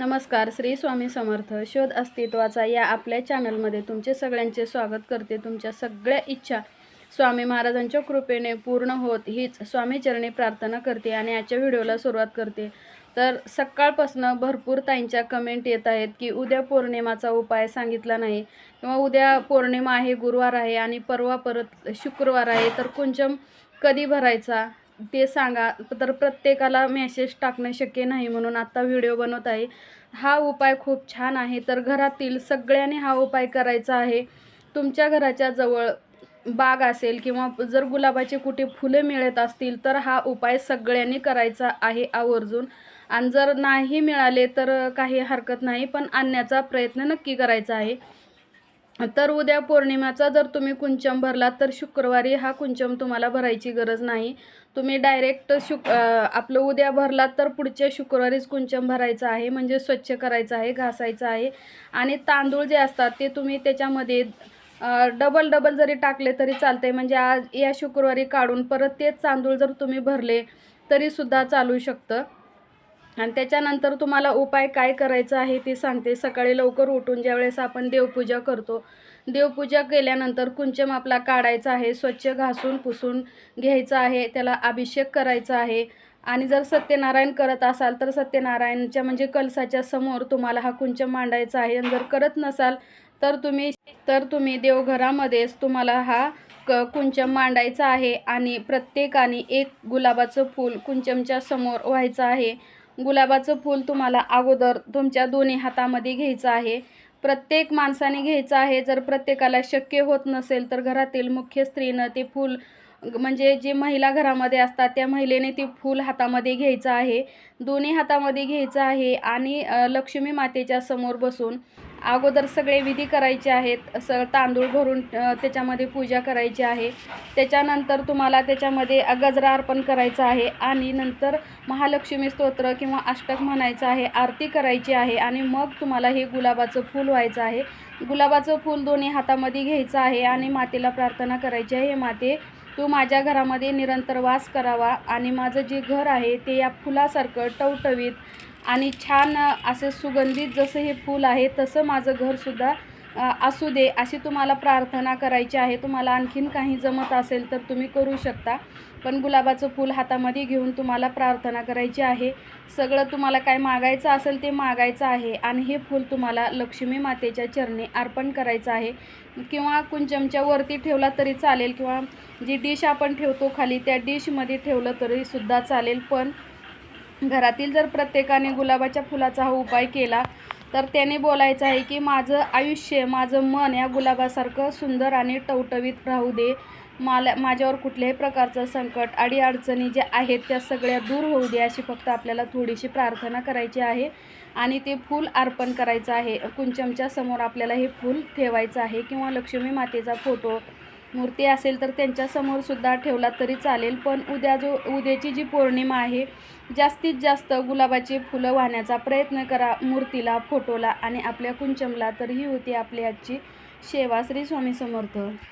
नमस्कार श्री स्वामी समर्थ. शोध अस्तित्वाचा या आपल्या चॅनलमध्ये तुमचे सगळ्यांचे स्वागत करते. तुमच्या सगळ्या इच्छा स्वामी महाराजांच्या कृपेने पूर्ण होत हीच स्वामीचरणी प्रार्थना करते आणि आजच्या व्हिडिओला सुरुवात करते. तर सकाळपासनं भरपूर ताईंच्या कमेंट येत आहेत की उद्या पौर्णिमाचा उपाय सांगितला नाही किंवा उद्या पौर्णिमा आहे गुरुवार आहे आणि परवा परत शुक्रवार आहे तर कुंचम कधी भरायचा? ते सांगा तर प्रत्येकाला मेसेज टाकणं शक्य नाही म्हणून आत्ता व्हिडिओ बनवत आहे. हा उपाय खूप छान आहे तर घरातील सगळ्यांनी हा उपाय करायचा आहे. तुमच्या घराच्या जवळ बाग असेल किंवा जर गुलाबाचे कुठे फुलं मिळत असतील तर हा उपाय सगळ्यांनी करायचा आहे आवर्जून. आणि जर नाही मिळाले तर काही हरकत नाही पण आणण्याचा प्रयत्न नक्की करायचा आहे. तर उद्या पौर्णिमेचा जर तुम्ही कुंचम भरलात तर शुक्रवारी हा कुंचम तुम्हाला भरायची गरज नाही. तुम्ही डायरेक्ट शुक आपलं उद्या भरलात तर पुढच्या शुक्रवारीच कुंचम भरायचं आहे. म्हणजे स्वच्छ करायचं आहे घासायचं आहे. आणि तांदूळ जे असतात ते तुम्ही त्याच्यामध्ये डबल डबल जरी टाकले तरी चालते म्हणजे आज या शुक्रवारी काढून परत तेच तांदूळ जर तुम्ही भरले तरीसुद्धा चालू शकतं. आणि त्याच्यानंतर तुम्हाला उपाय काय करायचा आहे ते सांगते. सकाळी लवकर उठून ज्यावेळेस आपण देवपूजा करतो देवपूजा केल्यानंतर कुंचम आपला काढायचा आहे स्वच्छ घासून पुसून घ्यायचा आहे त्याला अभिषेक करायचा आहे. आणि जर सत्यनारायण करत असाल तर सत्यनारायणच्या म्हणजे कलसाच्या समोर तुम्हाला हा कुंचम मांडायचा आहे. आणि जर करत नसाल तर तुम्ही तर तुम्ही देवघरामध्येच तुम्हाला हा क कुंचम मांडायचा आहे. आणि प्रत्येकाने एक गुलाबाचं फूल कुंचमच्या समोर व्हायचं आहे. गुलाबाचं फूल तुम्हाला अगोदर तुमच्या दोन्ही हातामध्ये घ्यायचं आहे. प्रत्येक माणसाने घ्यायचं आहे. जर प्रत्येकाला शक्य होत नसेल तर घरातील मुख्य स्त्रीनं ते फूल म्हणजे जी महिला घरामध्ये असतात त्या महिलेने ते फूल हातामध्ये घ्यायचं आहे. दोन्ही हातामध्ये घ्यायचं आहे आणि लक्ष्मी मातेच्या समोर बसून अगोदर सगळे विधी करायचे आहेत. असं तांदूळ भरून त्याच्यामध्ये पूजा करायची आहे. त्याच्यानंतर तुम्हाला त्याच्यामध्ये गजरा अर्पण करायचा आहे आणि नंतर महालक्ष्मी स्तोत्र किंवा अष्टक म्हणायचं आहे आरती करायची आहे आणि मग तुम्हाला हे गुलाबाचं फूल व्हायचं आहे. गुलाबाचं फूल दोन्ही हातामध्ये घ्यायचं आहे आणि मातेला प्रार्थना करायची आहे हे माते तू माझ्या घरामध्ये निरंतर वास करावा आणि माझं जे घर आहे ते या फुलासारखं टवटवीत आणि छान असं असे सुगंधित जसं हे फूल आहे तसं माझं घरसुद्धा असू दे अशी तुम्हाला प्रार्थना करायची आहे तुम्हाला आणखीन काही जमत असेल तर तुम्ही करू शकता. पण गुलाबाचं फूल हातामध्ये घेऊन तुम्हाला प्रार्थना करायची आहे. सगळं तुम्हाला काय मागायचं असेल ते मागायचं आहे आणि हे फूल तुम्हाला लक्ष्मी मातेच्या चरणी अर्पण करायचं आहे. किंवा कुंचमच्या वरती ठेवला तरी चालेल किंवा जी डिश आपण ठेवतो खाली त्या डिशमध्ये ठेवलं तरीसुद्धा चालेल. पण घरातील जर प्रत्येकाने गुलाबाच्या फुलाचा हा उपाय केला तर त्याने बोलायचं आहे की माझं आयुष्य माझं मन या गुलाबासारखं सुंदर आणि टवटवीत राहू दे. मला माझ्यावर कुठल्याही प्रकारचं संकट अडीअडचणी ज्या आहेत त्या सगळ्या दूर होऊ दे अशी फक्त आपल्याला थोडीशी प्रार्थना करायची आहे आणि ते फूल अर्पण करायचं आहे. कुंचमच्या समोर आपल्याला हे फूल ठेवायचं आहे किंवा लक्ष्मी मातेचा फोटो मूर्ती असेल तर त्यांच्यासमोर सुद्धा ठेवला तरी चालेल. पण उद्या जो उद्याची जी पौर्णिमा आहे जास्तीत जास्त गुलाबाची फुलं वाहण्याचा प्रयत्न करा मूर्तीला फोटोला आणि आपल्या कुंचमला. तर ही होती आपली आजची सेवा. श्री स्वामी समर्थ.